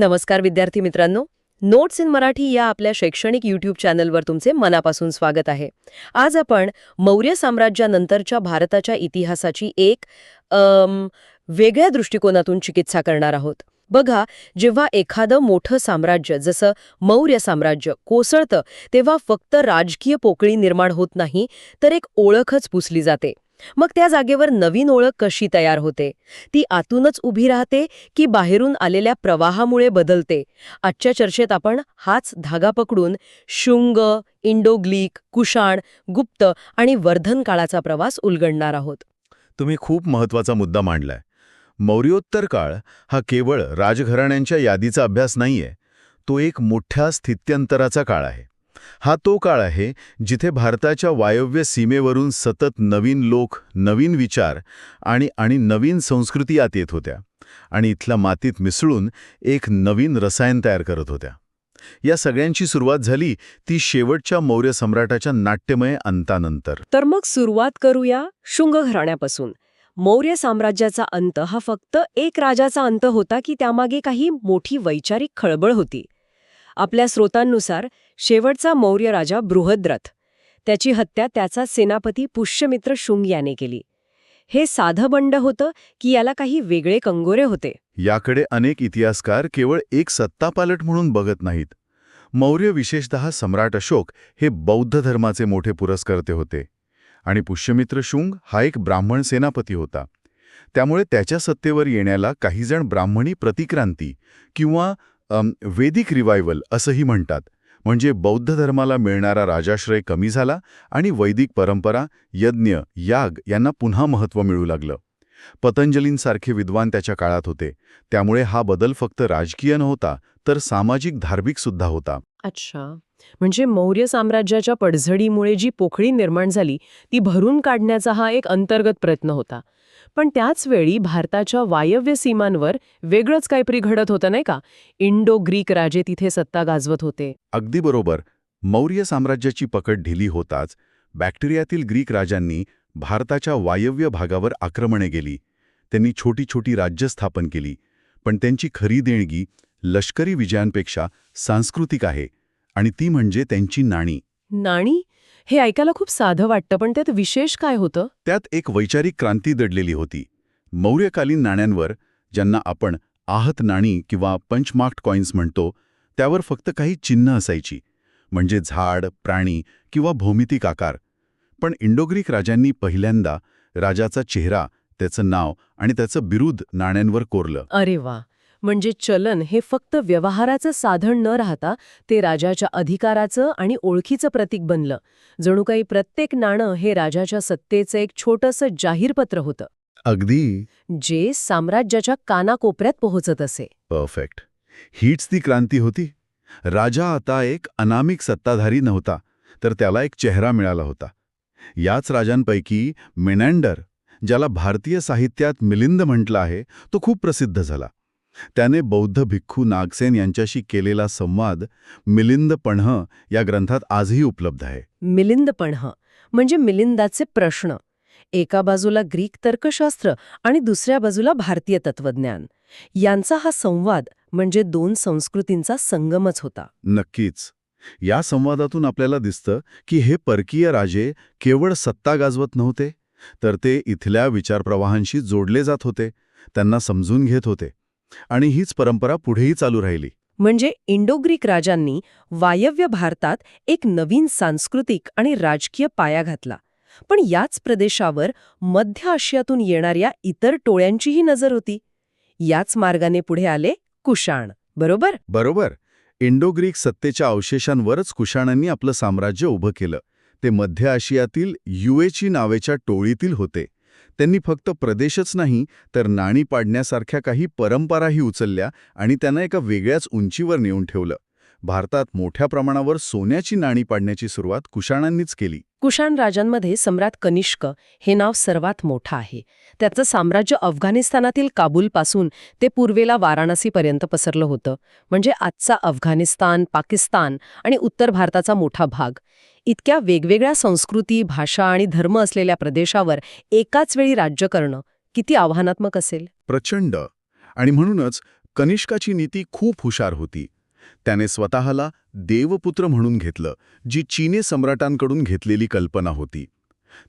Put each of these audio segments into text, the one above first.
नमस्कार विद्यार्थी मित्रांनो. नोट्स इन मराठी या आपल्या शैक्षणिक यूट्यूब चॅनलवर तुमचे मनापासून स्वागत आहे. आज आपण मौर्य साम्राज्यानंतरच्या भारताच्या इतिहासाची एक अम, वेगळ्या दृष्टिकोनातून चिकित्सा करणार आहोत. बघा जेव्हा एखादं मोठं साम्राज्य जसं मौर्य साम्राज्य कोसळतं तेव्हा फक्त राजकीय पोकळी निर्माण होत नाही तर एक ओळखच पुसली जाते. मग त्या जागेवर नवीन ओळख कशी तयार होते? ती आतूनच उभी राहते की बाहेरून आलेल्या प्रवाहामुळे बदलते? आजच्या चर्चेत आपण हाच धागा पकडून शुंग इंडोग्लीक कुशाण गुप्त आणि वर्धन काळाचा प्रवास उलगडणार आहोत. तुम्ही खूप महत्त्वाचा मुद्दा मांडलाय. मौर्योत्तर काळ हा केवळ राजघराण्यांच्या यादीचा अभ्यास नाहीये तो एक मोठ्या स्थित्यंतराचा काळ आहे. हा तो काळ आहे जिथे भारताच्या वायव्य सीमेवरून सतत नवीन लोक नवीन विचार आणि आणि नवीन संस्कृती आत येत होत्या आणि इथल्या मातीत मिसळून एक नवीन रसायन तयार करत होत्या. या सगळ्यांची सुरुवात झाली ती शेवटच्या मौर्य सम्राटाच्या नाट्यमय अंतानंतर. तर मग सुरुवात करूया शुंग घराण्यापासून मौर्य साम्राज्याचा अंत हा फक्त एक राजाचा अंत होता की त्यामागे काही मोठी वैचारिक खळबळ होती. आपल्या स्रोतांनुसार शेवटचा मौर्य राजा बृहद्रथ. त्याची हत्या त्याचा सेनापती पुष्यमित्र शुंग याने केली. हे साधं बंड होतं की याला काही वेगळे कंगोरे होते. याकडे अनेक इतिहासकार केवळ एक सत्तापालट म्हणून बघत नाहीत. मौर्य विशेषतः सम्राट अशोक हे बौद्ध धर्माचे मोठे पुरस्कर्ते होते. आणि पुष्यमित्र शुंग हा एक ब्राह्मण सेनापती होता. त्यामुळे त्याच्या सत्तेवर येण्याला काहीजण ब्राह्मणी प्रतिक्रांती किंवा वेदिक रिवायवल असंही म्हणतात. म्हणजे बौद्ध धर्माला मिळणारा राजाश्रय कमी झाला आणि वैदिक परंपरा यज्ञ याग यांना पुन्हा महत्त्व मिळू लागलं. पतंजलींसारखे विद्वान त्याच्या काळात होते. त्यामुळे हा बदल फक्त राजकीय नव्हता तर सामाजिक धार्मिक सुद्धा होता. अच्छा. म्हणजे मौर्य साम्राज्याच्या पडझडीमुळे जी पोखळी निर्माण झाली ती भरून काढण्याचा हा एक अंतर्गत प्रयत्न होता. पण त्याच वेळी भारताच्या वायव्य सीमांवर वेगळंच काहीतरी घडत होतं नाही का? इंडो ग्रीक राजे तिथे सत्ता गाजवत होते. अगदी बरोबर. मौर्य साम्राज्याची पकड ढिली होताच बॅक्टेरियातील ग्रीक राजांनी भारताच्या वायव्य भागावर आक्रमणे केली. त्यांनी छोटी छोटी राज्य स्थापन केली. पण त्यांची खरी देणगी लष्करी विजयांपेक्षा सांस्कृतिक आहे. आणि ती म्हणजे त्यांची नाणी. नाणी? हे ऐकायला खूप साधं वाटतं पण त्यात विशेष काय होतं? त्यात एक वैचारिक क्रांती दडलेली होती. मौर्यकालीन नाण्यांवर ज्यांना आपण आहत नाणी किंवा पंचमार्क्ड कॉईन्स म्हणतो त्यावर फक्त काही चिन्ह असायची. म्हणजे झाड प्राणी किंवा भौमितिक आकार. पण इंडोग्रीक राजांनी पहिल्यांदा राजाचा चेहरा त्याचं नाव आणि त्याचं बिरुद नाण्यांवर कोरलं. अरे वा! म्हणजे चलन हे फक्त व्यवहाराचं साधन न राहता ते राजाच्या अधिकाराचं आणि ओळखीचं प्रतीक बनलं. जणू काही प्रत्येक नाणं हे राजाच्या सत्तेचं एक छोटंसं जाहीरपत्र होतं. अगदी. जे साम्राज्याच्या कानाकोपऱ्यात पोहोचत असे. परफेक्ट. हीच ती क्रांती होती. राजा आता एक अनामिक सत्ताधारी नव्हता तर त्याला एक चेहरा मिळाला होता. याच राजांपैकी मिनॅन्डर ज्याला भारतीय साहित्यात मिलिंद म्हटलं आहे तो खूप प्रसिद्ध झाला. त्याने बौद्ध भिक्खू नागसेन यांच्याशी केलेला संवाद मिलिंद पण्ह या ग्रंथात आजही उपलब्ध आहे. मिलिंदपण्ह म्हणजे मिलिंदाचे प्रश्न. एका बाजूला ग्रीक तर्कशास्त्र आणि दुसऱ्या बाजूला भारतीय तत्वज्ञान यांचा हा संवाद म्हणजे दोन संस्कृतींचा संगमच होता. नक्कीच. या संवादातून आपल्याला दिसतं की हे परकीय राजे केवळ सत्ता गाजवत नव्हते तर ते इथल्या विचारप्रवाहांशी जोडले जात होते त्यांना समजून घेत होते. आणि हीच परंपरा पुढेही चालू राहिली. म्हणजे इंडोग्रीक राजांनी वायव्य भारतात एक नवीन सांस्कृतिक आणि राजकीय पाया घातला. पण याच प्रदेशावर मध्य आशियातून येणाऱ्या इतर टोळ्यांचीही नजर होती. याच मार्गाने पुढे आले कुशाण बरोबर? बरोबर. इंडोग्रीक सत्तेच्या अवशेषांवरच कुशाणांनी आपलं साम्राज्य उभं केलं. ते मध्य आशियातील युएची नावेच्या टोळीतील होते. त्यांनी फक्त प्रदेशच नाही तर नाणी पाडण्यासारख्या काही परंपराही उचलल्या आणि त्यांना एका वेगळ्याच उंचीवर नेऊन ठेवलं. भारतात मोठ्या प्रमाणावर सोन्याची नाणी पाडण्याची सुरुवात कुशाणांनीच केली. कुशाण राजांमध्ये सम्राट कनिष्क हे नाव सर्वात मोठं आहे. त्याचं साम्राज्य अफगाणिस्तानातील काबूलपासून ते पूर्वेला वाराणसीपर्यंत पसरलं होतं. म्हणजे आजचा अफगाणिस्तान पाकिस्तान आणि उत्तर भारताचा मोठा भाग. इतक्या वेगवेगळ्या संस्कृती भाषा आणि धर्म असलेल्या प्रदेशावर एकाच वेळी राज्य करणं किती आव्हानात्मक असेल? प्रचंड. आणि म्हणूनच कनिष्काची नीती खूप हुशार होती. त्याने स्वतःला देवपुत्र म्हणून घेतलं जी चीने सम्राटांकडून घेतलेली कल्पना होती.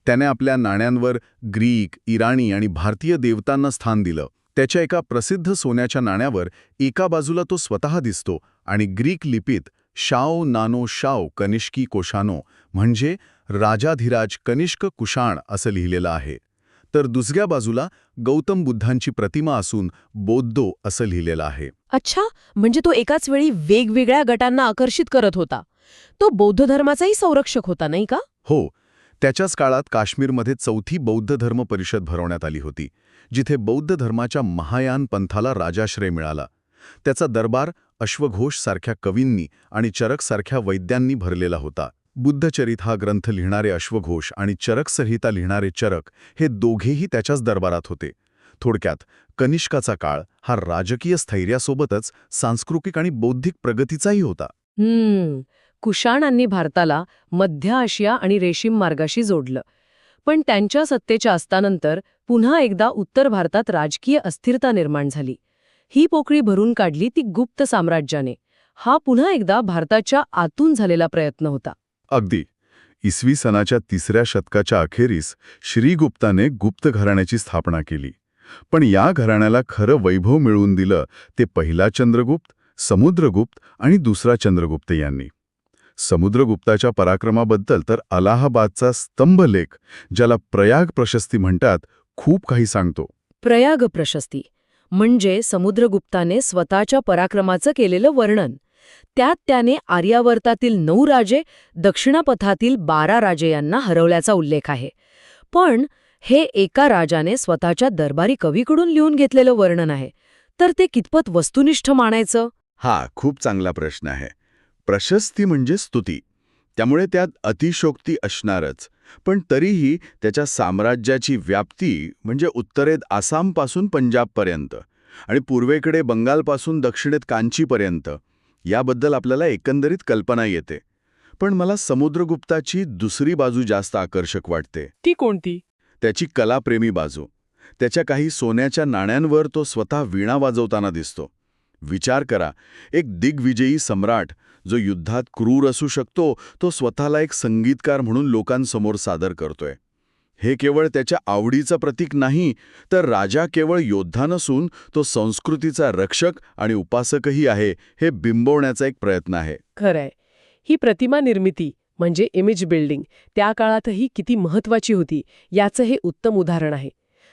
त्याने आपल्या नाण्यांवर ग्रीक इराणी आणि भारतीय देवतांना स्थान दिलं. त्याच्या एका प्रसिद्ध सोन्याच्या नाण्यावर एका बाजूला तो स्वतः दिसतो आणि ग्रीक लिपीत शाओ नानो शाओ कनिष्की कोशानो म्हणजे राजाधिराज कनिष्क कुशाण असं लिहिलेलं आहे. तर दुसऱ्या बाजूला गौतम बुद्धांची प्रतिमा असून बौद्धो असं लिहिलेलं आहे. अच्छा म्हणजे तो एकाच वेळी वेगवेगळ्या गटांना आकर्षित करत होता. तो बौद्ध धर्माचाही संरक्षक होता नाही का? हो. त्याच्याच काळात काश्मीरमध्ये चौथी बौद्ध धर्म परिषद भरवण्यात आली होती जिथे बौद्ध धर्माच्या महायान पंथाला राजाश्रय मिळाला. त्याचा दरबार अश्वघोष सारख्या कवींनी आणि चरक सारख्या वैद्यांनी भरलेला होता. बुद्धचरित हा ग्रंथ लिहिणारे अश्वघोष आणि चरक संहिता लिहिणारे चरक हे दोघेही त्याच्याच दरबारात होते. थोडक्यात कनिष्काचा काळ हा राजकीय स्थैर्यासोबतच सांस्कृतिक आणि बौद्धिक प्रगतीचाही होता. हम्म. कुशाणांनी भारताला मध्य आशिया आणि रेशीम मार्गाशी जोडलं. पण त्यांच्या सत्तेच्या अस्तानंतर पुन्हा एकदा उत्तर भारतात राजकीय अस्थिरता निर्माण झाली. ही पोकळी भरून काढली ती गुप्त साम्राज्याने. हा पुन्हा एकदा भारताच्या आतून झालेला प्रयत्न होता. अगदी. इसवी सनाच्या तिसऱ्या शतकाच्या अखेरीस श्रीगुप्ताने गुप्त घराण्याची स्थापना केली. पण या घराण्याला खरं वैभव मिळवून दिलं ते पहिला चंद्रगुप्त समुद्रगुप्त आणि दुसरा चंद्रगुप्त यांनी. समुद्रगुप्ताच्या पराक्रमाबद्दल तर अलाहाबादचा स्तंभलेख ज्याला प्रयाग प्रशस्ती म्हणतात खूप काही सांगतो. प्रयाग प्रशस्ती म्हणजे समुद्रगुप्ताने स्वतःच्या पराक्रमाचं केलेलं वर्णन. त्यात त्याने आर्यावर्तातील नऊ राजे दक्षिणापथातील बारा राजे यांना हरवल्याचा उल्लेख आहे. पण हे एका राजाने स्वतःच्या दरबारी कवीकडून लिहून घेतलेलं वर्णन आहे. तर ते कितपत वस्तुनिष्ठ मानायचं? हा खूप चांगला प्रश्न आहे. प्रशस्ती म्हणजे स्तुती. त्यामुळे त्यात अतिशोक्ती असणारच. पण तरीही त्याच्या साम्राज्याची व्याप्ती म्हणजे उत्तरेत आसामपासून पंजाबपर्यंत आणि पूर्वेकडे बंगालपासून दक्षिणेत कांचीपर्यंत याबद्दल आपल्याला एकंदरीत कल्पना येते. पण मला समुद्रगुप्ताची दुसरी बाजू जास्त आकर्षक वाटते. ती कोणती? त्याची कलाप्रेमी बाजू. त्याच्या काही सोन्याच्या नाण्यांवर तो स्वतः वीणा वाजवताना दिसतो. विचार करा एक दिग्विजयी सम्राट जो युद्धात क्रूर असू शकतो तो स्वतःला एक संगीतकार म्हणून लोकांसमोर सादर करतोय. हे केवळ त्याच्या आवडीचं प्रतीक नाही तर राजा केवळ योद्धा नसून तो संस्कृतीचा रक्षक आणि उपासकही आहे हे बिंबवण्याचा एक प्रयत्न आहे. खरंय. ही प्रतिमा निर्मिती म्हणजे इमेज बिल्डिंग त्या काळातही किती महत्वाची होती याचं हे उत्तम उदाहरण आहे.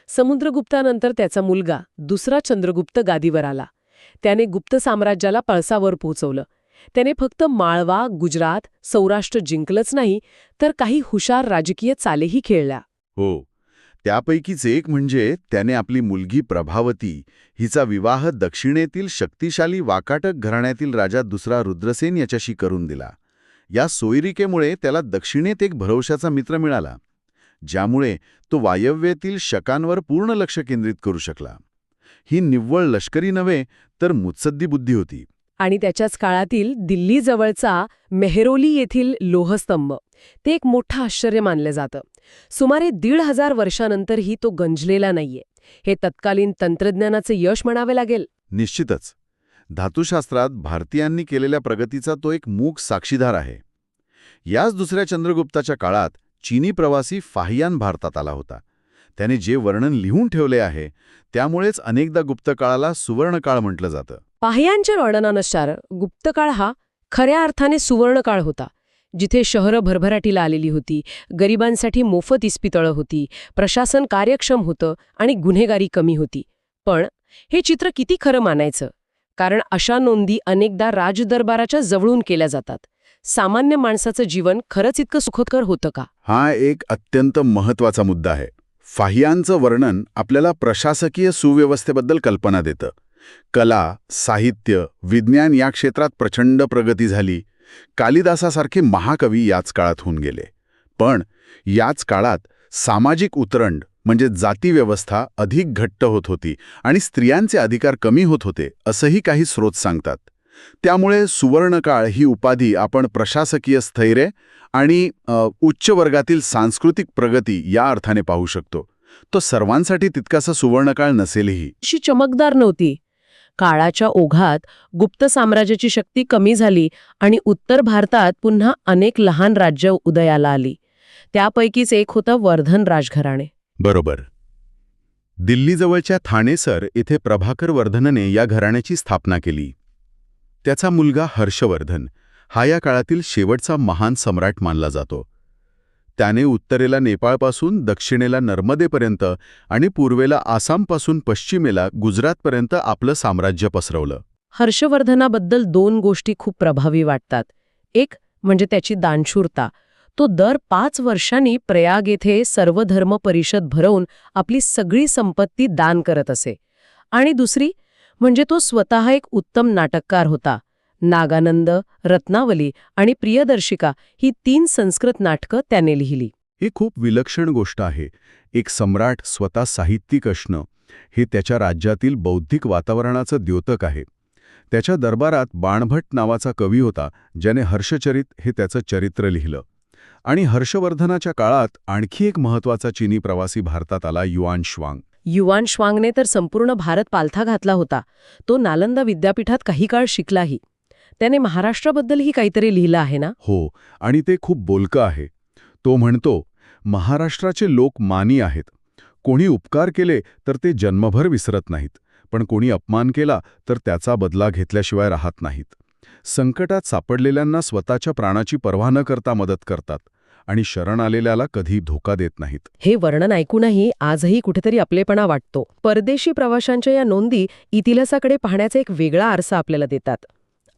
समुद्रगुप्तानंतर त्याचा मुलगा दुसरा चंद्रगुप्त गादीवर आला. त्याने गुप्त साम्राज्याला पळसावर पोहोचवलं. त्याने फक्त माळवा गुजरात सौराष्ट्र जिंकलंच नाही तर काही हुशार राजकीय चालेही खेळल्या. हो. त्यापैकीच एक म्हणजे त्याने आपली मुलगी प्रभावती हिचा विवाह दक्षिणेतील शक्तिशाली वाकाटक घराण्यातील राजा दुसरा रुद्रसेन याच्याशी करून दिला. या सोयरिकेमुळे त्याला दक्षिणेत एक भरवशाचा मित्र मिळाला ज्यामुळे तो वायव्येतील शकांवर पूर्ण लक्ष केंद्रित करू शकला. ही निव्वळ लष्करी नव्हे तर मुत्सद्दी बुद्धी होती. आणि त्याच्याच काळातील दिल्लीजवळचा मेहरोली येथील लोहस्तंभ ते एक मोठं आश्चर्य मानलं जातं. सुमारे दीड हजार वर्षानंतरही तो गंजलेला नाहीये. हे तत्कालीन तंत्रज्ञानाचे यश म्हणावे लागेल. निश्चितच. धातुशास्त्रात भारतीयांनी केलेल्या प्रगतीचा तो एक मूक साक्षीदार आहे. याच दुसऱ्या चंद्रगुप्ताच्या काळात चीनी प्रवासी फाहियान भारतात आला होता. त्याने जे वर्णन लिहून ठेवले आहे त्यामुळेच अनेकदा गुप्तकाळाला सुवर्णकाळ म्हटलं जातं. पाह्यांच्या वर्णनानुसार गुप्तकाळ हा खऱ्या अर्थाने सुवर्णकाळ होता जिथे शहरं भरभराटीला आलेली होती गरिबांसाठी मोफत इस्पितळं होती प्रशासन कार्यक्षम होतं आणि गुन्हेगारी कमी होती. पण हे चित्र किती खरं मानायचं? कारण अशा नोंदी अनेकदा राजदरबाराच्या जवळून केल्या जातात. सामान्य माणसाचं जीवन खरंच इतकं सुखकर होतं का? हा एक अत्यंत महत्त्वाचा मुद्दा आहे. फाहियांचं वर्णन आपल्याला प्रशासकीय सुव्यवस्थेबद्दल कल्पना देतं. कला साहित्य विज्ञान या क्षेत्रात प्रचंड प्रगती झाली. कालिदासासारखे महाकवी याच काळात होऊन गेले. पण याच काळात सामाजिक उतरंड म्हणजे जातीव्यवस्था अधिक घट्ट होत होती आणि स्त्रियांचे अधिकार कमी होत होते असंही काही स्रोत सांगतात. त्यामुळे सुवर्णकाळ ही उपाधी आपण प्रशासकीय स्थैर्य आणि उच्च वर्गातील सांस्कृतिक प्रगती या अर्थाने पाहू शकतो. तो सर्वांसाठी तितकासा सुवर्णकाळ नसेलही. अशी चमकदार नव्हती. काळाच्या ओघात गुप्त साम्राज्याची शक्ती कमी झाली आणि उत्तर भारतात पुन्हा अनेक लहान राज्य उदयाला आली. त्यापैकीच एक होतं वर्धन राजघराणे. बरोबर. दिल्लीजवळच्या ठाणेसर येथे प्रभाकर वर्धनने या घराण्याची स्थापना केली. त्याचा मुलगा हर्षवर्धन हा या काळातील शेवटचा महान सम्राट मानला जातो. त्याने उत्तरेला नेपाळपासून दक्षिणेला नर्मदेपर्यंत आणि पूर्वेला आसामपासून पश्चिमेला गुजरातपर्यंत आपलं साम्राज्य पसरवलं. हर्षवर्धनाबद्दल दोन गोष्टी खूप प्रभावी वाटतात. एक म्हणजे त्याची दानशूरता. तो दर पाच वर्षांनी प्रयाग येथे सर्वधर्म परिषद भरवून आपली सगळी संपत्ती दान करत असे. आणि दुसरी म्हणजे तो स्वतः एक उत्तम नाटककार होता. नागानंद रत्नावली आणि प्रियदर्शिका ही तीन संस्कृत नाटकं त्याने लिहिली. ही खूप विलक्षण गोष्ट आहे. एक सम्राट स्वतः साहित्यिक असणं हे त्याच्या राज्यातील बौद्धिक वातावरणाचं द्योतक आहे. त्याच्या दरबारात बाणभट नावाचा कवी होता ज्याने हर्षचरित हे त्याचं चरित्र लिहिलं. आणि हर्षवर्धनाच्या काळात आणखी एक महत्त्वाचा चीनी प्रवासी भारतात आला युआन श्वांग. युवान श्वांगने तर संपूर्ण भारत पालथा घातला होता. तो नालंदा विद्यापीठात काही काळ शिकलाही. त्याने महाराष्ट्राबद्दलही काहीतरी लिहिलं आहे ना? हो आणि ते खूप बोलकं आहे. तो म्हणतो महाराष्ट्राचे लोक मानी आहेत. कोणी उपकार केले तर ते जन्मभर विसरत नाहीत. पण कोणी अपमान केला तर त्याचा बदला घेतल्याशिवाय राहत नाहीत. संकटात सापडलेल्यांना स्वतःच्या प्राणाची पर्वा न करता मदत करतात आणि शरण आलेल्याला कधी धोका देत नाहीत. हे वर्णन ऐकूनही आजही कुठेतरी आपलेपणा वाटतो. परदेशी प्रवाशांच्या या नोंदी इतिहासाकडे पाहण्याचा एक वेगळा आरसा आपल्याला देतात.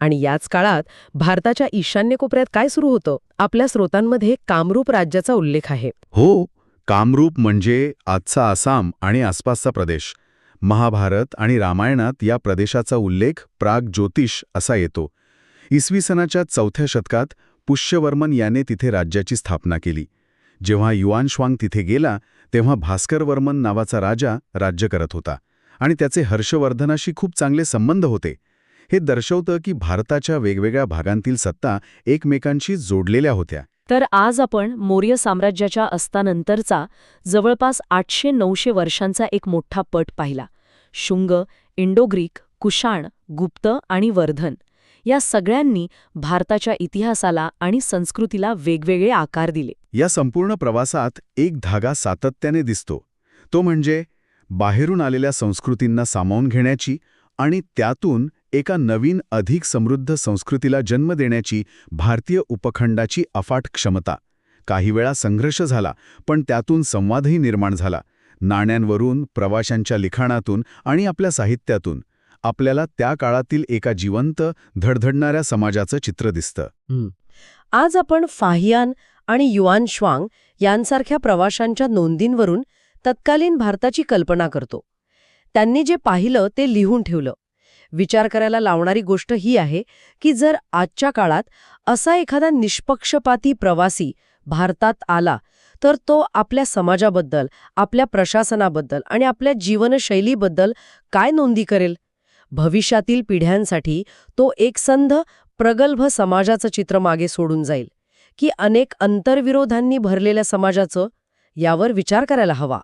आणि याच काळात भारताच्या ईशान्य कोपऱ्यात काय सुरू होतं? आपल्या स्रोतांमध्ये कामरूप राज्याचा उल्लेख आहे. हो कामरूप म्हणजे आजचा आसाम आणि आसपासचा प्रदेश. महाभारत आणि रामायणात या प्रदेशाचा उल्लेख प्राग ज्योतिष असा येतो. इसवी सनाच्या चौथ्या शतकात पुष्यवर्मन याने तिथे राज्याची स्थापना केली. जेव्हा युआनश्वांग तिथे गेला तेव्हा भास्करवर्मन नावाचा राजा राज्य करत होता आणि त्याचे हर्षवर्धनाशी खूप चांगले संबंध होते. हे दर्शवतं की भारताच्या वेगवेगळ्या भागांतील सत्ता एकमेकांशी जोडलेल्या होत्या. तर आज आपण मौर्य साम्राज्याच्या अस्तानंतरचा जवळपास आठशे नऊशे वर्षांचा एक मोठा पट पाहिला. शुंग इंडोग्रीक कुशाण गुप्त आणि वर्धन. या सगळ्यांनी भारताच्या इतिहासाला आणि संस्कृतीला वेगवेगळे आकार दिले. या संपूर्ण प्रवासात एक धागा सातत्याने दिसतो. तो म्हणजे बाहेरून आलेल्या संस्कृतींना सामावून घेण्याची आणि त्यातून एका नवीन अधिक समृद्ध संस्कृतीला जन्म देण्याची भारतीय उपखंडाची अफाट क्षमता. काही वेळा संघर्ष झाला पण त्यातून संवादही निर्माण झाला. नाण्यांवरून प्रवाशांच्या लिखाणातून आणि आपल्या साहित्यातून. आपल्याला त्या काळातील एका जिवंत धडधडणाऱ्या समाजाचं चित्र दिसतं. आज आपण फाहियान आणि युआन श्वांग यांसारख्या प्रवाशांच्या नोंदींवरून तत्कालीन भारताची कल्पना करतो. त्यांनी जे पाहिलं ते लिहून ठेवलं. विचार करायला लावणारी गोष्ट ही आहे की जर आजच्या काळात असा एखादा निष्पक्षपाती प्रवासी भारतात आला तर तो आपल्या समाजाबद्दल आपल्या प्रशासनाबद्दल आणि आपल्या जीवनशैलीबद्दल काय नोंदी करेल? भविष्यातील पिढ्यांसाठी तो एक संध प्रगल्भ समाजाचं चित्र मागे सोडून जाईल. की अनेक अंतर्विरोधांनी भरलेल्या समाजाचं यावर विचार करायला हवा.